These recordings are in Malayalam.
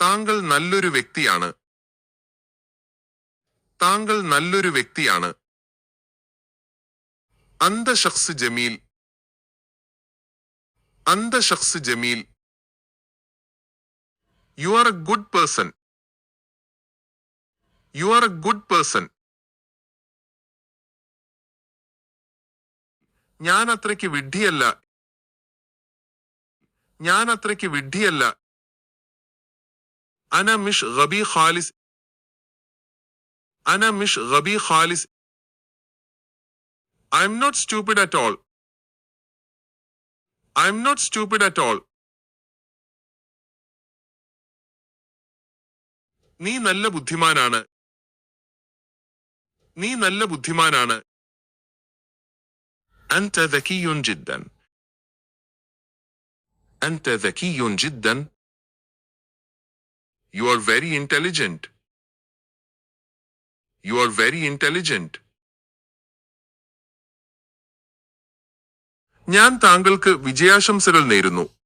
താങ്കൾ നല്ലൊരു വ്യക്തിയാണ്. താങ്കൾ നല്ലൊരു വ്യക്തിയാണ്. അന്ത ഷഖ്സ് ജമീൽ. അന്ത ഷഖ്സ് Jameel. You are a good person you are a good person ഞാൻ അത്രയ്ക്ക് വിഡ്ഢിയല്ല. ഞാൻ അത്രയ്ക്ക് വിഡ്ഢിയല്ല. അന മിഷ് ഗബി ഖാലിസ് അന മിഷ് ഗബി Khalis I'm not stupid at all I'm not stupid at all നീ നല്ല ബുദ്ധിമാനാണ് നീ നല്ല ബുദ്ധിമാനാണ് أنت ذكي جدا أنت ذكي جدا You are very intelligent. You are very intelligent. ഞാൻ താങ്കൾക്ക് വിജയാശംസകൾ നേരുന്നു.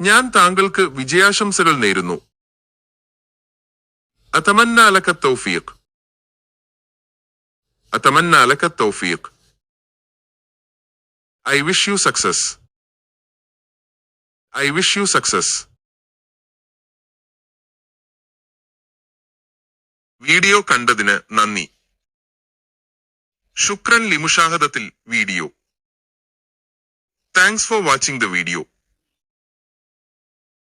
ഞാൻ താങ്കൾക്ക് വിജയാശംസകൾ നേരുന്നു. അത്തമന്നാലക്ക തൗഫീഖ്. അത്തമന്നാലക്ക തൗഫീഖ്. I wish you success. I wish you success. Video കണ്ടതിന് നന്ദി. ശുക്രൻ ലിമുഷാഹദത്തിൽ video. Thanks for watching the video